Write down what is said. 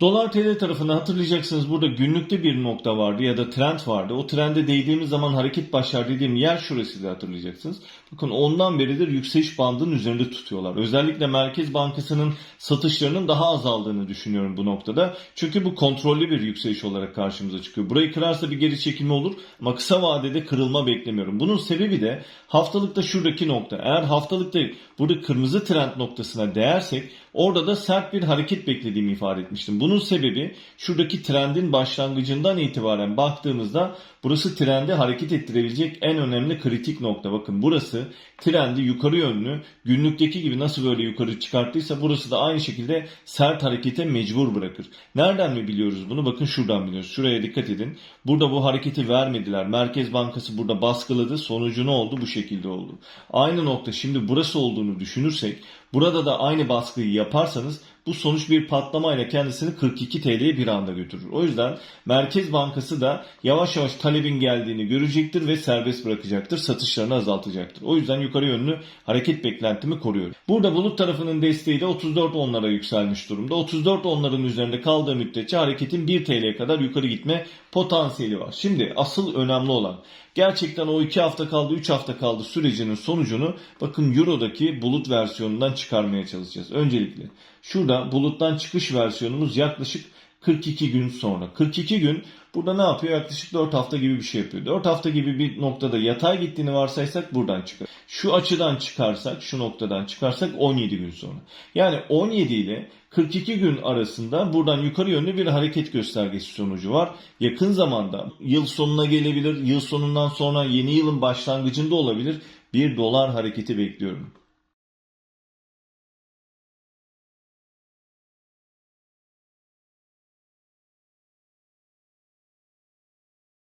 Dolar TL tarafında hatırlayacaksınız burada günlükte bir nokta vardı ya da trend vardı. O trende değdiğimiz zaman hareket başlar dediğim yer şurası da hatırlayacaksınız. Bakın ondan beridir yükseliş bandının üzerinde tutuyorlar. Özellikle Merkez Bankası'nın satışlarının daha azaldığını düşünüyorum bu noktada. Çünkü bu kontrollü bir yükseliş olarak karşımıza çıkıyor. Burayı kırarsa bir geri çekilme olur ama kısa vadede kırılma beklemiyorum. Bunun sebebi de haftalıkta şuradaki nokta. Eğer haftalıkta burada kırmızı trend noktasına değersek orada da sert bir hareket beklediğimi ifade etmiştim. Bunun sebebi şuradaki trendin başlangıcından itibaren baktığımızda burası trendi hareket ettirebilecek en önemli kritik nokta. Bakın burası trendi yukarı yönlü günlükteki gibi nasıl böyle yukarı çıkarttıysa burası da aynı şekilde sert harekete mecbur bırakır. Nereden mi biliyoruz bunu? Bakın şuradan biliyoruz. Şuraya dikkat edin. Burada bu hareketi vermediler. Merkez Bankası burada baskıladı. Sonucu ne oldu? Bu şekilde oldu. Aynı nokta şimdi burası olduğunu düşünürsek burada da aynı baskıyı yaparsanız bu sonuç bir patlamayla kendisini 42 TL'ye bir anda götürür. O yüzden Merkez Bankası da yavaş yavaş talebin geldiğini görecektir ve serbest bırakacaktır. Satışlarını azaltacaktır. O yüzden yukarı yönlü hareket beklentimi koruyorum. Burada bulut tarafının desteği de 34 onlara yükselmiş durumda. 34 onların üzerinde kaldığı müddetçe hareketin 1 TL'ye kadar yukarı gitme potansiyeli var. Şimdi asıl önemli olan gerçekten o 2 hafta kaldı 3 hafta kaldı sürecinin sonucunu bakın Euro'daki bulut versiyonundan çıkarmaya çalışacağız. Öncelikle şurada buluttan çıkış versiyonumuz yaklaşık 42 gün sonra. 42 gün burada ne yapıyor? Yaklaşık 4 hafta gibi bir şey yapıyor. 4 hafta gibi bir noktada yatay gittiğini varsaysak buradan çıkar. Şu açıdan çıkarsak, şu noktadan çıkarsak 17 gün sonra. Yani 17 ile 42 gün arasında buradan yukarı yönlü bir hareket göstergesi sonucu var. Yakın zamanda yıl sonuna gelebilir, yıl sonundan sonra yeni yılın başlangıcında olabilir bir dolar hareketi bekliyorum.